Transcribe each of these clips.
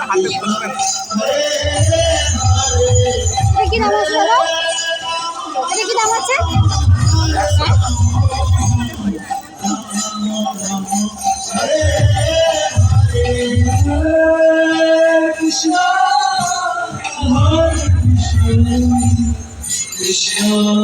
হাতে কি আছে কি আছে কৃষ্ণ কৃষ্ণ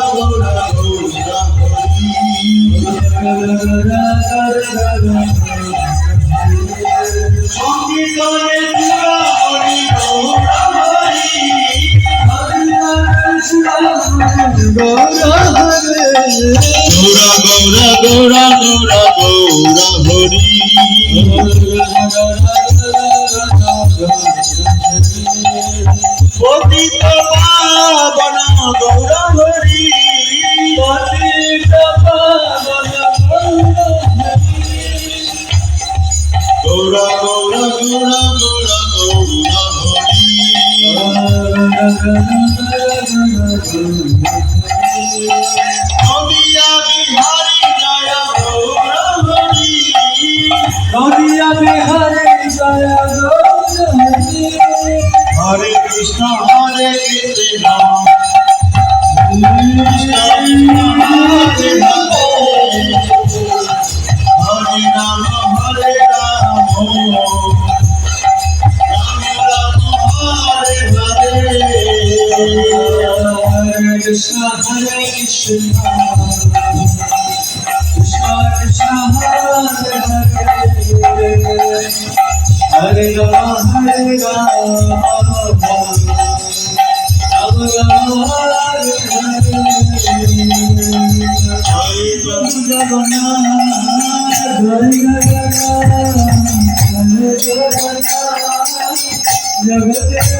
গৌর গৌর গৌর হরি সংকীর্তনে পুরা হরি নদিয়া বিহারি জয় গৌরা হরি কৃষ্ণ হরে Krishna Krishna Hare Hare Krishna Hare Krishna Krishna Krishna Hare Hare Hare Rama Hare Rama Rama Rama Hare Hare হরে Krishna Jagannath Hare Jagannath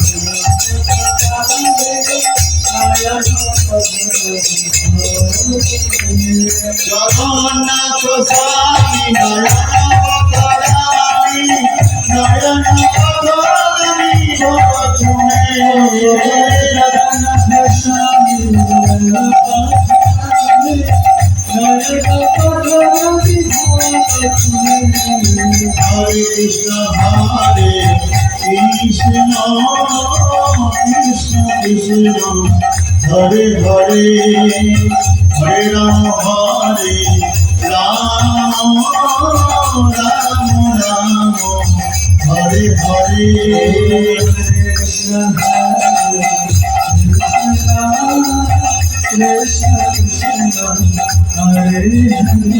Hare Hare Krishna Krishna Hare Hare Hare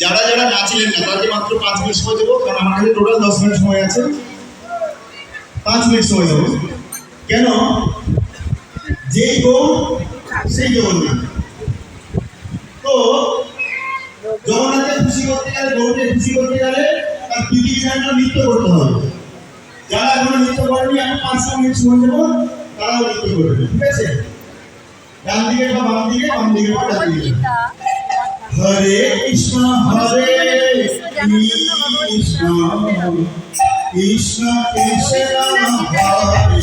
যারা যারা নাচিলেন না, তাদেরকে মাত্র পাঁচ মিনিট সময় দেবো, কারণ আমার কাছে টোটাল দশ মিনিট সময় আছে। পাঁচ মিনিট সময় দেবো। কেন? যেই গৌ সেই জগন্নাথ। তো জগন্নাথকে খুশি করতে গেলে গৌরকে খুশি করতে গেলে তার পৃথিবী জানটা নৃত্য করতে হবে। যারা এখনও নৃত্য করেনি, আমি পাঁচ মিনিট সময় দেবো, তারাও নৃত্য করবে, ঠিক আছে? ডান দিকে বা বাম দিকে বাম দিকে বা ডান দিকে। হরে কৃষ্ণ হরে কৃষ্ণ। কৃষ্ণ কৃষ্ণ রাম হরে।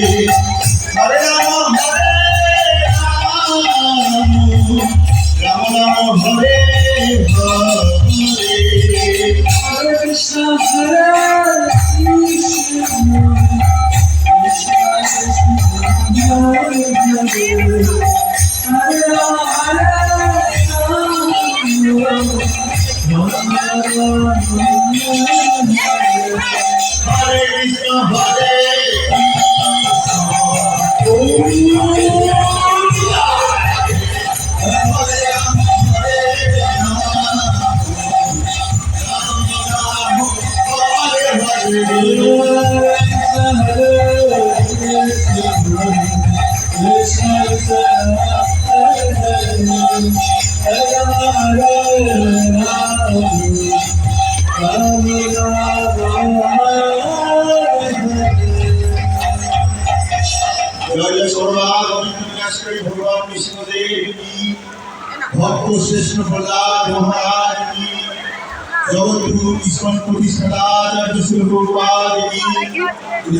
Hare,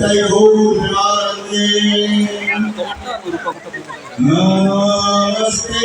হৃদয় গৌর প্রেমানন্দে নমস্তে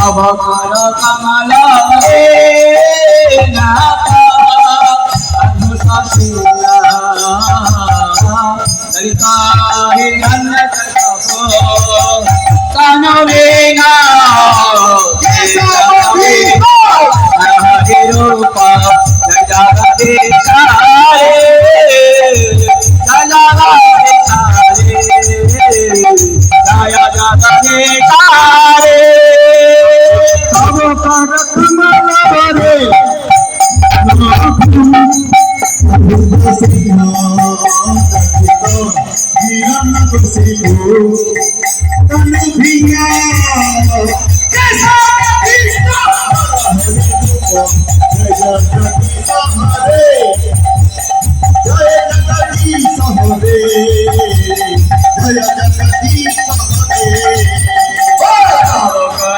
অবকর কমল ললিতা কানবে না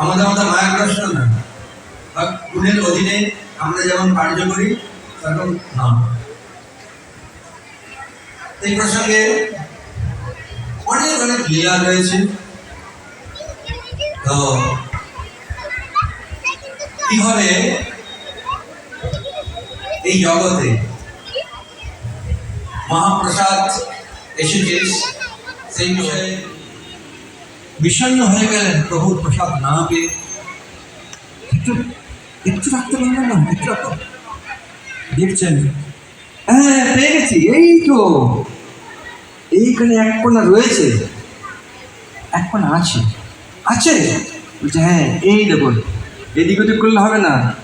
আমাদের আমাদের মায়াগ্রস্ত না। বা গুণের অধীনে আমরা যেমন কার্য করি, সেরকম না এই প্রসঙ্গে অনেক অনেক লীলা রয়েছে। তো কীভাবে এই জগতে মহাপ্রসাদ এসেছে সেই বিষয়ে বিষণ্ণ হয়ে গেলেন প্রভুর প্রসাদ না পেয়ে। একটু একটু রাখতে পারলেন না? একটু রাখো। দেখছেন? হ্যাঁ পেয়ে গেছি। এই তো। এইখানে এক কোণা রয়েছে। এক কোণা আছে। আছে? বলছে হ্যাঁ এই দেখুন। এদিক ওদিক করলে হবে না।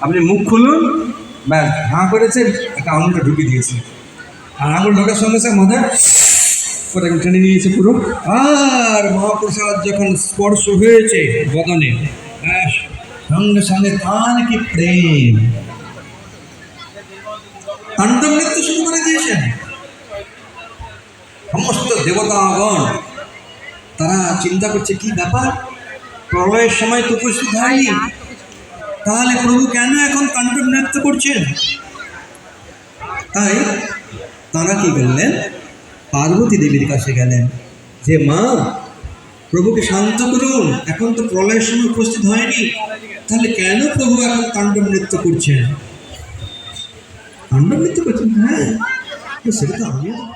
আপনি মুখ খুলুন। ব্যাস, হাঁ করেছে, একটা আঙুলটা ঢুকে দিয়েছে। আর আঙুল ঢোকার সঙ্গে সঙ্গে মাথায় ওটা টেনে নিয়েছে পুরো। আর মহাপ্রসাদ যখন স্পর্শ হয়েছে বদনে সঙ্গে সঙ্গে তার কি প্রেম। তাণ্ডব নৃত্য শুরু করে দিয়েছেন। সমস্ত দেবতাগণ, তারা চিন্তা করছে, কি ব্যাপার? প্রলয়ের সময় তো উপস্থিত হয়নি। তাহলে প্রভু কেন এখন তাণ্ডব নৃত্য করছেন? তাই তারা কি করলেন? পার্বতী দেবীর কাছে গেলেন। যে, মা, প্রভুকে শান্ত করুন। এখন তো প্রলয়ের সময় উপস্থিত হয়নি। তাহলে কেন প্রভু এখন তাণ্ডব নৃত্য করছেন? তাণ্ডব নৃত্য করছেন? হ্যাঁ। সেটা তো আমিও